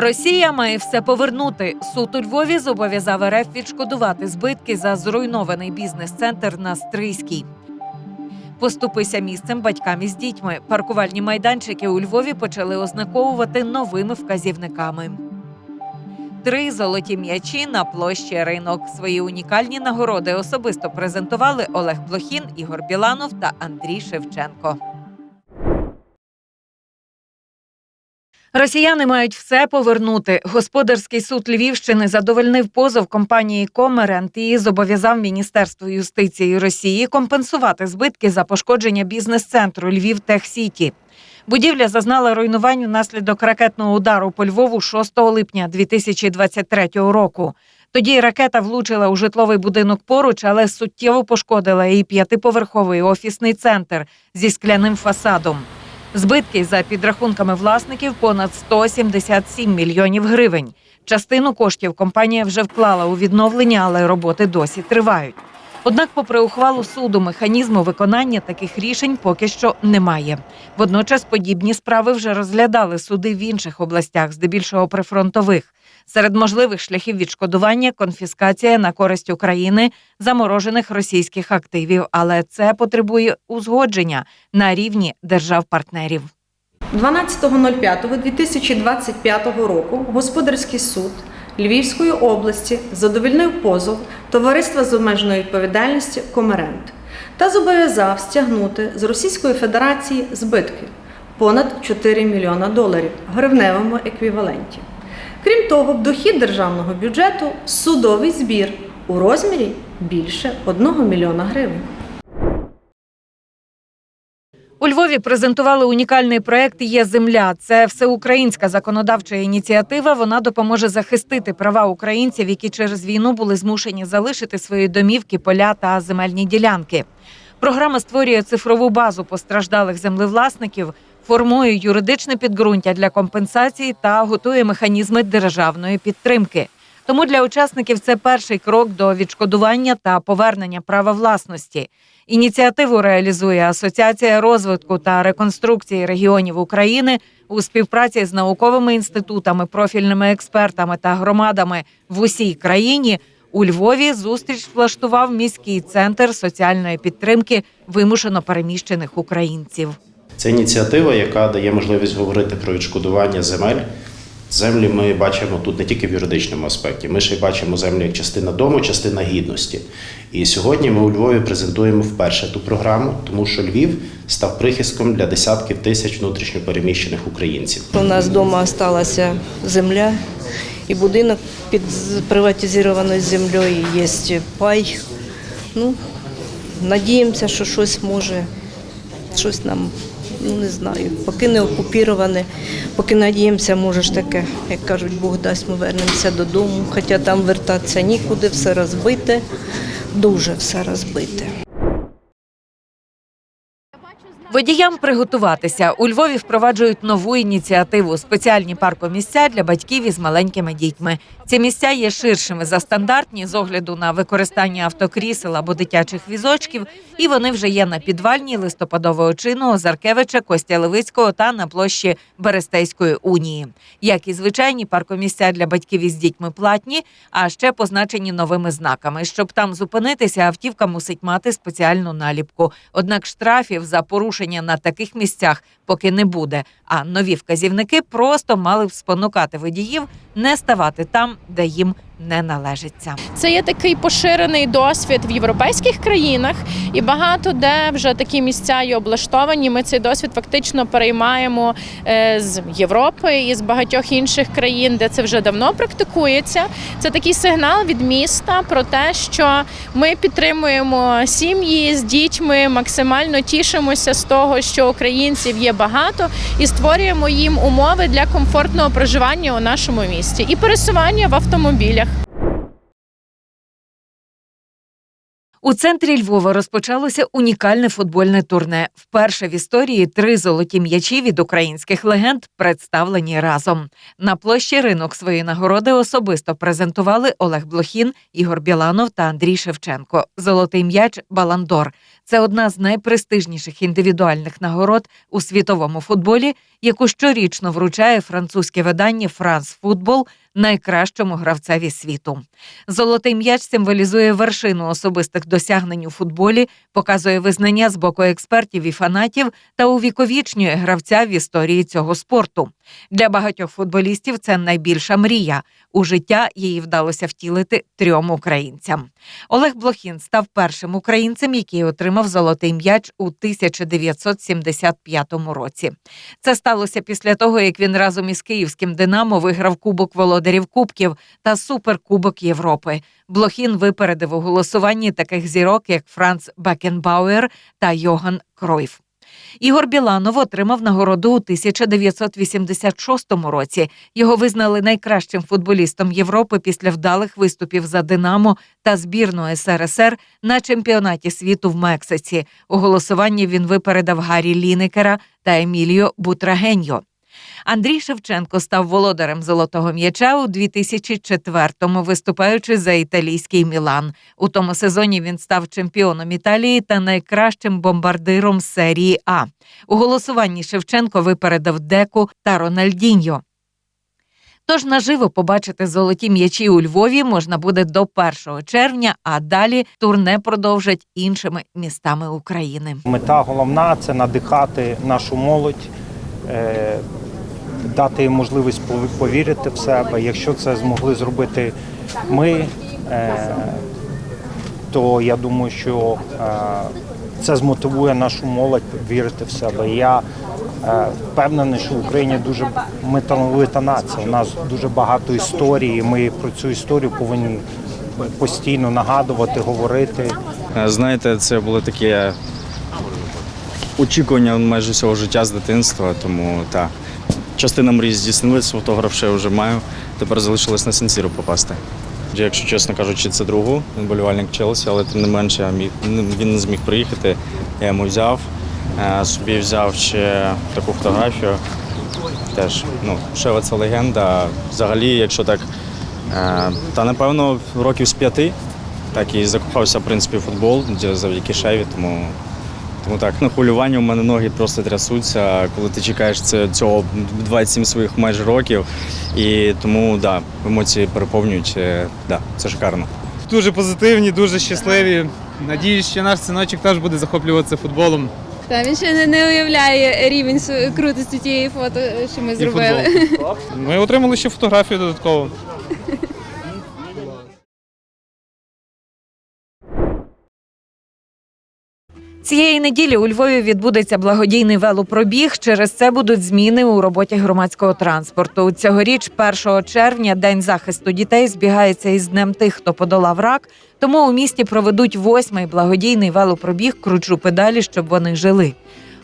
Росія має все повернути. Суд у Львові зобов'язав РФ відшкодувати збитки за зруйнований бізнес-центр на Стрийській. Поступися місцем батькам із дітьми. Паркувальні майданчики у Львові почали ознаковувати новими вказівниками. Три золоті м'ячі на площі ринок. Свої унікальні нагороди особисто презентували Олег Блохін, Ігор Біланов та Андрій Шевченко. Росіяни мають все повернути. Господарський суд Львівщини задовольнив позов компанії Комерент і зобов'язав Міністерство юстиції Росії компенсувати збитки за пошкодження бізнес-центру Львів Техсіті. Будівля зазнала руйнувань внаслідок ракетного удару по Львову 6 липня 2023 року. Тоді ракета влучила у житловий будинок поруч, але суттєво пошкодила і п'ятиповерховий офісний центр зі скляним фасадом. Збитки за підрахунками власників понад 177 мільйонів гривень. Частину коштів компанія вже вклала у відновлення, але роботи досі тривають. Однак, попри ухвалу суду, механізму виконання таких рішень поки що немає. Водночас подібні справи вже розглядали суди в інших областях, здебільшого прифронтових. Серед можливих шляхів відшкодування конфіскація на користь України заморожених російських активів, але це потребує узгодження на рівні держав-партнерів. 12.05.2025 року Господарський суд Львівської області задовільнив позов Товариства з обмеженою відповідальністю Комерент та зобов'язав стягнути з Російської Федерації збитки понад 4 мільйона доларів гривневому еквіваленті. Крім того, в дохід державного бюджету судовий збір у розмірі більше 1 мільйона гривень. У Львові презентували унікальний проект Є земля. Це всеукраїнська законодавча ініціатива. Вона допоможе захистити права українців, які через війну були змушені залишити свої домівки, поля та земельні ділянки. Програма створює цифрову базу постраждалих землевласників, формує юридичне підґрунтя для компенсації та готує механізми державної підтримки. Тому для учасників це перший крок до відшкодування та повернення права власності. Ініціативу реалізує Асоціація розвитку та реконструкції регіонів України у співпраці з науковими інститутами, профільними експертами та громадами в усій країні. У Львові зустріч влаштував міський центр соціальної підтримки вимушено переміщених українців. Це ініціатива, яка дає можливість говорити про відшкодування земель. Землі ми бачимо тут не тільки в юридичному аспекті, ми ще й бачимо землю як частина дому, частина гідності. І сьогодні ми у Львові презентуємо вперше ту програму, тому що Львів став прихистком для десятків тисяч внутрішньопереміщених українців. У нас вдома залишилася земля і будинок під приватизованою землею, є пай. Ну, надіємося, що щось може, щось нам, ну не знаю, поки не окупіроване, поки надіємося, може ж таке, як кажуть, Бог дасть, ми вернемося додому, хоча там вертатися нікуди, все розбите, дуже все розбите. Водіям приготуватися у Львові впроваджують нову ініціативу спеціальні паркомісця для батьків із маленькими дітьми. Ці місця є ширшими за стандартні з огляду на використання автокрісел або дитячих візочків, і вони вже є на підвальній листопадового чину Озаркевича, Костя Левицького та на площі Берестейської унії. Як і звичайні паркомісця для батьків із дітьми платні, а ще позначені новими знаками. Щоб там зупинитися, автівка мусить мати спеціальну наліпку. Однак штрафів за порушення на таких місцях поки не буде. А нові вказівники просто мали б спонукати водіїв не ставати там, де їм не належиться. Це є такий поширений досвід в європейських країнах, і багато де вже такі місця є облаштовані. Ми цей досвід фактично переймаємо е, з Європи і з багатьох інших країн, де це вже давно практикується. Це такий сигнал від міста про те, що ми підтримуємо сім'ї з дітьми, максимально тішимося з того, що українців є багато, і створюємо їм умови для комфортного проживання у нашому місті і пересування в автомобілях. У центрі Львова розпочалося унікальне футбольне турне. Вперше в історії три золоті м'ячі від українських легенд представлені разом. На площі ринок свої нагороди особисто презентували Олег Блохін, Ігор Біланов та Андрій Шевченко. Золотий м'яч Баландор це одна з найпрестижніших індивідуальних нагород у світовому футболі, яку щорічно вручає французьке видання Франс Футбол найкращому гравцеві світу. Золотий м'яч символізує вершину особистих досягнень у футболі, показує визнання з боку експертів і фанатів та увіковічнює гравця в історії цього спорту. Для багатьох футболістів це найбільша мрія. У життя її вдалося втілити трьом українцям. Олег Блохін став першим українцем, який отримав золотий м'яч у 1975 році. Це сталося після того, як він разом із київським Динамо виграв Кубок володарів Кубків та Суперкубок Європи. Блохін випередив у голосуванні таких зірок, як Франц Бекенбауер та Йоган Кройф. Ігор Біланов отримав нагороду у 1986 році. Його визнали найкращим футболістом Європи після вдалих виступів за Динамо та збірну СРСР на чемпіонаті світу в Мексиці. У голосуванні він випередив Гаррі Лінекера та Еміліо Бутрагеньо. Андрій Шевченко став володарем золотого м'яча у 2004-му, виступаючи за італійський Мілан. У тому сезоні він став чемпіоном Італії та найкращим бомбардиром серії А. У голосуванні Шевченко випередив Деку та Рональдіньо. Тож наживо побачити золоті м'ячі у Львові можна буде до 1 червня, а далі турне продовжать іншими містами України. Мета головна це надихати нашу молодь, е, дати їм можливість пов- повірити в себе. Якщо це змогли зробити ми, е, то я думаю, що е, це змотивує нашу молодь вірити в себе. Я е, впевнений, що в Україні дуже ми талановита нація. У нас дуже багато історій. і Ми про цю історію повинні постійно нагадувати, говорити. Знаєте, це було таке очікування майже всього життя з дитинства, тому так. Частина мрій здійснилась, фотограф ще вже маю. Тепер залишилось на Сенсіру попасти. Якщо чесно кажучи, це другу, болівальник Челсі, але тим не менше він не зміг приїхати. Я йому взяв. Е, Собі взяв ще таку фотографію. Теж, ну, Шева це легенда. Взагалі, якщо так, е, та напевно років з п'яти так і закохався в принципі футбол завдяки Шеві. Тому, тому так, на хвилювання у мене ноги просто трясуться, коли ти чекаєш цього 27 своїх майже років. І тому да, емоції переповнюють. е, Да, це шикарно. дуже позитивні, дуже щасливі. Надіюсь, що наш синочок теж буде захоплюватися футболом Та він ще не, не уявляє рівень крутості тієї фото, що ми зробили. Ми отримали ще фотографію додатково. Цієї неділі у Львові відбудеться благодійний велопробіг. Через це будуть зміни у роботі громадського транспорту. Цьогоріч, 1 червня, день захисту дітей збігається із днем тих, хто подолав рак. Тому у місті проведуть восьмий благодійний велопробіг Кручу педалі, щоб вони жили.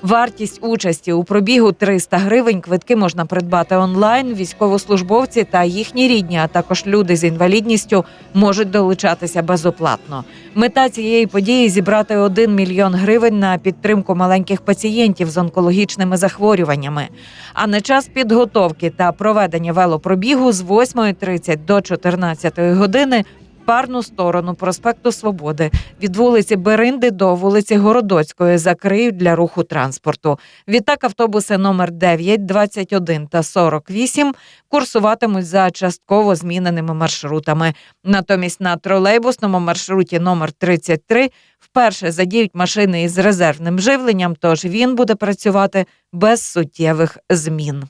Вартість участі у пробігу 300 гривень. Квитки можна придбати онлайн. Військовослужбовці та їхні рідні, а також люди з інвалідністю можуть долучатися безоплатно. Мета цієї події зібрати 1 мільйон гривень на підтримку маленьких пацієнтів з онкологічними захворюваннями. А на час підготовки та проведення велопробігу з 8.30 до 14 години. Парну сторону проспекту Свободи від вулиці Беринди до вулиці Городоцької закриють для руху транспорту. Відтак автобуси номер 9, 21 та 48 курсуватимуть за частково зміненими маршрутами. Натомість на тролейбусному маршруті номер 33 вперше задіють машини із резервним живленням, тож він буде працювати без суттєвих змін.